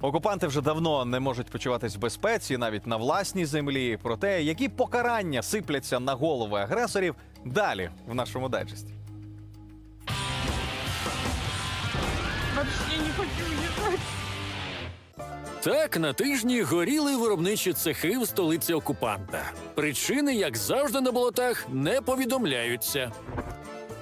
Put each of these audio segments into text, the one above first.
Окупанти вже давно не можуть почуватись в безпеці навіть на власній землі. Про те, які покарання сипляться на голови агресорів, далі в нашому дайджесті. Вообще не хочу уезжать. Так, на тижні горіли виробничі цехи в столиці окупанта. Причини, як завжди на болотах, не повідомляються.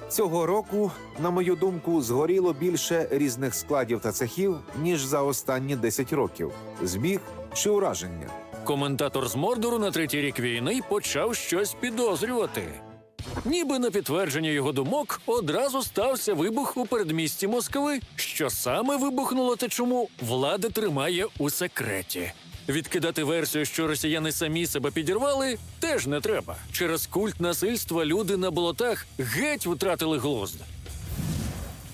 Цього року, на мою думку, згоріло більше різних складів та цехів, ніж за останні 10 років. Збіг чи ураження. Коментатор з Мордору на третій рік війни почав щось підозрювати. Ніби на підтвердження його думок одразу стався вибух у передмісті Москви. Що саме вибухнуло та чому влада тримає у секреті. Відкидати версію, що росіяни самі себе підірвали, теж не треба. Через культ насильства люди на болотах геть втратили глузд.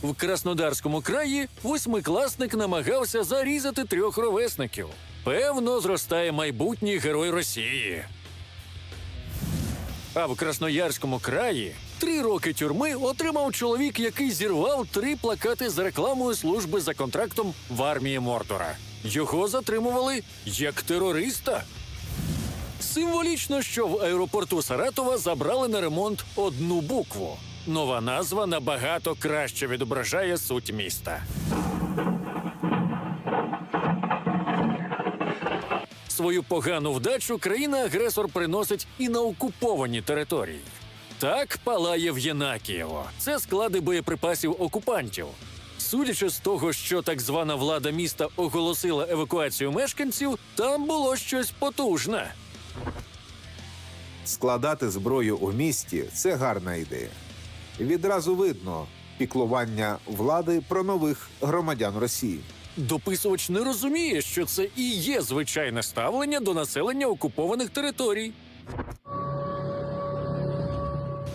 В Краснодарському краї восьмикласник намагався зарізати трьох ровесників. Певно, зростає майбутній герой Росії. А в Красноярському краї три роки тюрми отримав чоловік, який зірвав три плакати з рекламою служби за контрактом в армії Мордора. Його затримували як терориста. Символічно, що в аеропорту Саратова забрали на ремонт одну букву. Нова назва набагато краще відображає суть міста. Свою погану вдачу країна-агресор приносить і на окуповані території. Так палає в Єнакієво. Це склади боєприпасів окупантів. Судячи з того, що так звана влада міста оголосила евакуацію мешканців, там було щось потужне. Складати зброю у місті це гарна ідея. Відразу видно піклування влади про нових громадян Росії. Дописувач не розуміє, що це і є звичайне ставлення до населення окупованих територій.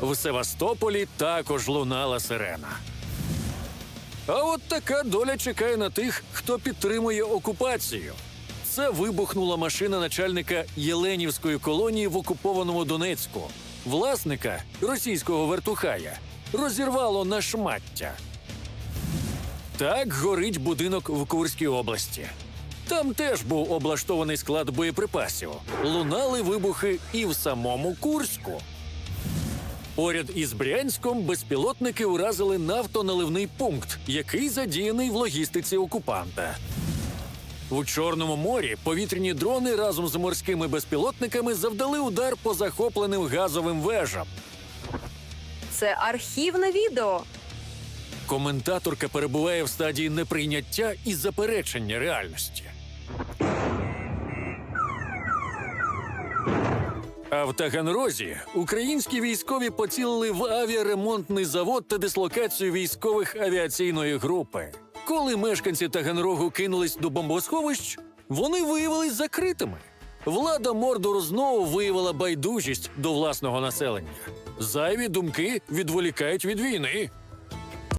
В Севастополі також лунала сирена. А от така доля чекає на тих, хто підтримує окупацію. Це вибухнула машина начальника Єленівської колонії в окупованому Донецьку. Власника російського вертухая розірвало на шмаття. Так горить будинок в Курській області. Там теж був облаштований склад боєприпасів. Лунали вибухи і в самому Курську. Поряд із Брянськом безпілотники уразили нафтоналивний пункт, який задіяний в логістиці окупанта. У Чорному морі повітряні дрони разом з морськими безпілотниками завдали удар по захопленим газовим вежам. Це архівне відео. Коментаторка перебуває в стадії неприйняття і заперечення реальності. А в Таганрозі українські військові поцілили в авіаремонтний завод та дислокацію військових авіаційної групи. Коли мешканці Таганрогу кинулись до бомбосховищ, вони виявились закритими. Влада Мордору знову виявила байдужість до власного населення. Зайві думки відволікають від війни.